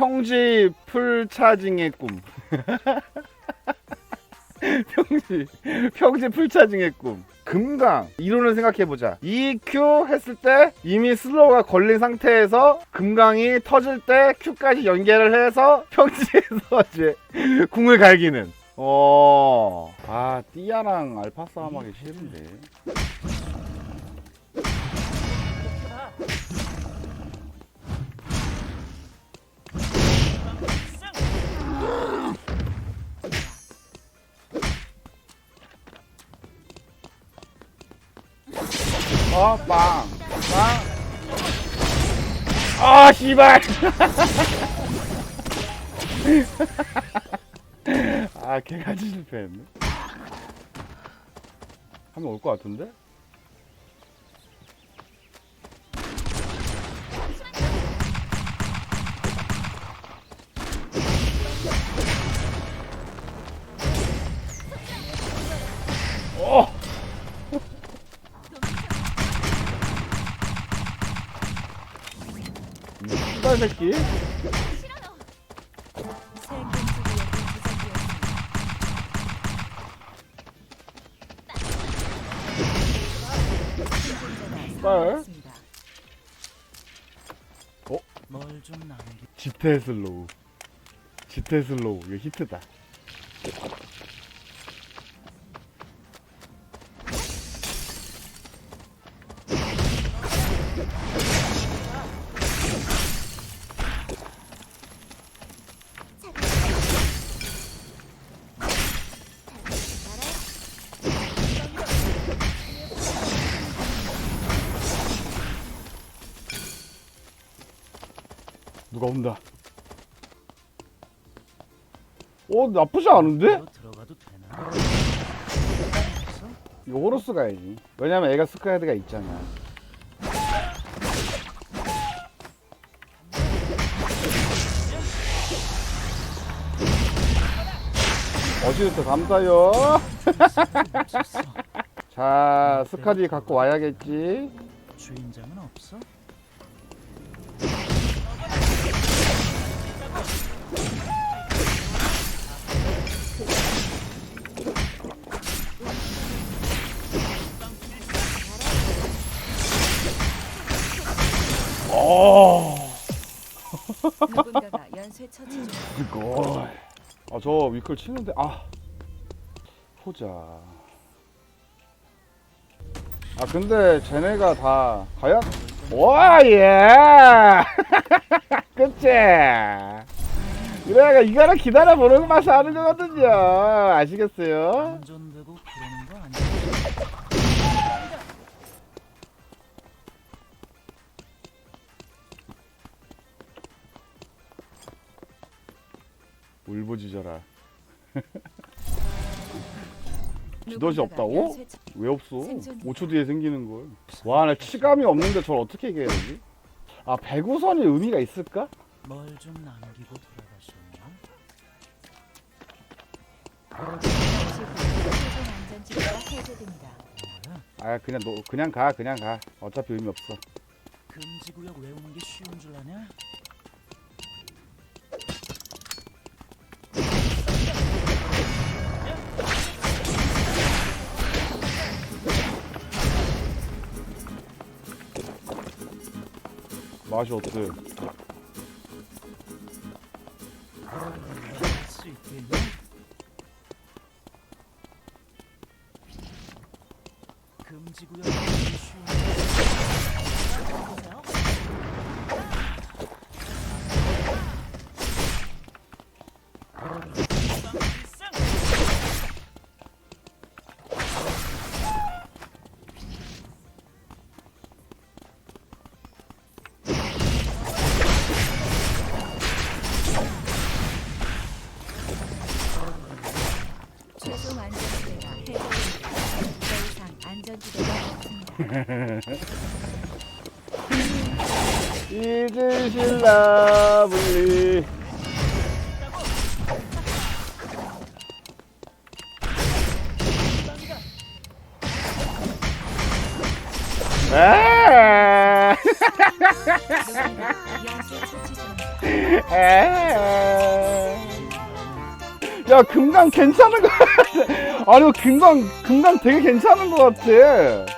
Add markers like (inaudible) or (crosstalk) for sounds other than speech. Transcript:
평지 풀 차징의 꿈. (laughs) 평지 평지 풀 차징의 꿈. 금강 이론을 생각해 보자. EQ 했을 때 이미 슬로우가 걸린 상태에서 금강이 터질 때 Q까지 연계를 해서 평지에서 (laughs) 이제 궁을 갈기는. 어. 아, 띠아랑 알파 싸움하기 싫은데. 어, 빵. 빵. 아, 씨발. (laughs) 아, 개같이 실패했네. 하면 올것 같은데? 이 씨발 새끼? 씨발. 어? 뭘좀 남기. 지태 슬로우. 지태 슬로우. 이거 히트다. 누가 온다. 어, 나쁘지 않은데? 너 들어가도 되나? 이거 호로스 가야지. 왜냐면 애가 스카이드가 있잖아. 어디부터 감사요. (laughs) 자, 스카디 갖고 와야겠지. 주인장은 없어? 어, 누군가가 연쇄 처치 중. 이거. 아, 저 위클 치는데, 아. 보자. 아, 근데 쟤네가 다, 과연? 와, 예! (laughs) 그치? 이래가 이거를 기다려보는 맛이 하는 거거든요. 아시겠어요? 울부짖어라. (laughs) 지도시 없다고? 왜 없어? 생존. 5초 뒤에 생기는 걸. 와, 나 치감이 없는데 저걸 어떻게 이겨야 되지? 아, 배구선이 의미가 있을까? 뭘 좀 남기고 돌아가셨나? 뭐야? 아, 그냥 너, 그냥 가, 그냥 가. 어차피 의미 없어. 금지구역 외우는 게 쉬운 줄 아냐? 맛이 어때? 할수 있겠니? 금지구역 잊으실 (laughs) 중입니다. 야 금강 괜찮은 거 같아 아니 이거 금강 금강 되게 괜찮은 거 같아